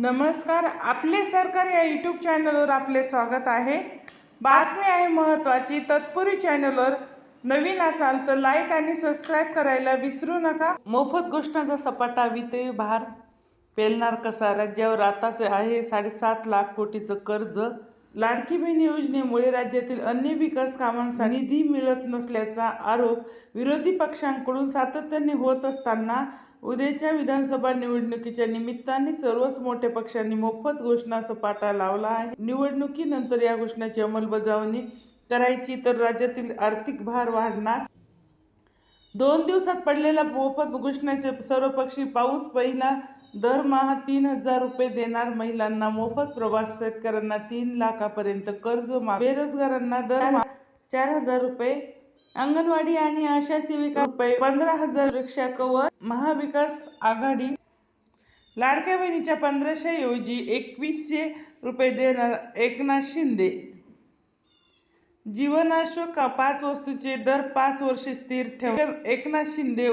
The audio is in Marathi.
नमस्कार आपले सरकार या यूट्यूब चॅनलवर आपले स्वागत आहे. बातमी आहे महत्त्वाची तत्पूर्वी चॅनलवर नवीन असाल तर लाईक आणि सबस्क्राईब करायला विसरू नका. मोफत गोष्टांचा सपाटा वितळी भार. पेलणार कसा? राज्यावर आताच आहे साडेसात लाख कोटीचं कर्ज. लाडकी बहीण योजनेमुळे राज्यातील अन्य विकास कामांसाठी निधी मिळत नसल्याचा आरोप विरोधी पक्षांकडून सातत्याने होत असताना उद्याच्या विधानसभा निवडणुकीच्या निमित्ताने सर्वच मोठ्या पक्षांनी मोफत घोषणा सपाटा लावला आहे. निवडणुकीनंतर या घोषणाची अंमलबजावणी करायची तर राज्यातील आर्थिक भार वाढणार. दोन दिवसात पडलेला मोफत घोषणाचे सर्वपक्षी पाऊस पहिला दरमहा तीन हजार रुपये देणार महिलांना मोफत प्रवास. शेतकऱ्यांना तीन लाखापर्यंत कर्ज बेरोजगारांना दरमहा चार हजार रुपये. अंगणवाडी आणि आशा सेविका रुपये पंधरा हजार. रिक्षा कवर महाविकास आघाडी. लाडक्या बहिणीच्या पंधराशे ऐवजी एकवीसशे रुपये देणार एकनाथ शिंदे. जीवनाशोक पाच वस्तूचे दर पाच वर्षे स्थिर ठेव एकनाथ शिंदे